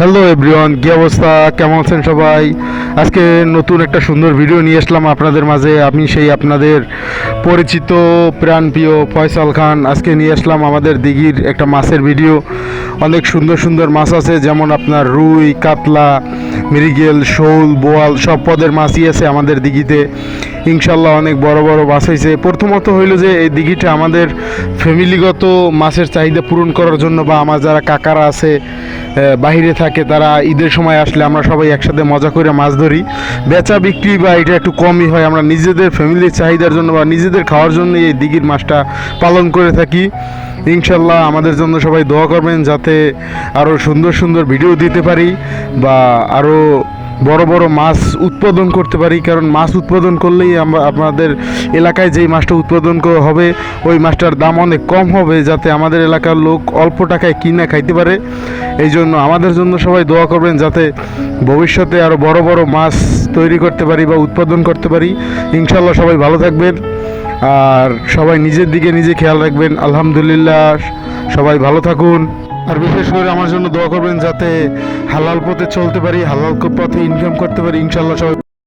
Hello everyone, কী অবস্থা? কেমন আছেন সবাই? আজকে নতুন একটা সুন্দর ভিডিও নিয়ে আসলাম আপনাদের মাঝে। আমি সেই আপনাদের পরিচিত প্রাণপ্রিয় ফয়সাল খান। আজকে নিয়ে আসলাম আমাদের দিঘির একটা মাছের ভিডিও অনেক সুন্দর সুন্দর মাছ আছে, যেমন আপনার রুই, কাতলা মৃগেল, শোল, বোয়াল সব পদের মাছই আছে আমাদের দিঘিতে। ইনশাল্লাহ অনেক বড় বড় মাছ হয়েছে প্রথমত হইল যে এই দিঘিটা আমাদের ফ্যামিলিগত মাছের চাহিদা পূরণ করার জন্য বা আমার যারা কাকারা আছে বাহিরে থাকে, তারা ঈদের সময় আসলে আমরা সবাই একসাথে মজা করে মাছ ধরি। বেচা বিক্রি বা এটা একটু কমই হয়, আমরা নিজেদের ফ্যামিলির চাহিদার জন্য বা নিজেদের খাওয়ার জন্য এই দিঘির মাছটা পালন করে থাকি। ইনশাল্লাহ আমাদের জন্য সবাই দোয়া করবেন যাতে আরও সুন্দর সুন্দর ভিডিও দিতে পারি বা আরও বড় বড় মাছ উৎপাদন করতে পারি। কারণ মাছ উৎপাদন করলেই আমরা, আপনাদের এলাকায় যেই মাছটা উৎপাদন হবে, ওই মাছটার দাম অনেক কম হবে যাতে আমাদের এলাকার লোক অল্প টাকায় কিনা খাইতে পারে। এই জন্য আমাদের জন্য সবাই দোয়া করবেন যাতে ভবিষ্যতে আরও বড় বড় মাছ তৈরি করতে পারি বা উৎপাদন করতে পারি। ইনশাল্লাহ সবাই ভালো থাকবেন। আর সবাই নিজের দিকে নিজে খেয়াল রাখবেন। আলহামদুলিল্লাহ, সবাই ভালো থাকুন। আর বিশেষ করে আমার জন্য দোয়া করবেন যাতে হালাল পথে চলতে পারি, হালাল পথে ইনকাম করতে পারি। ইনশাল্লাহ সবাই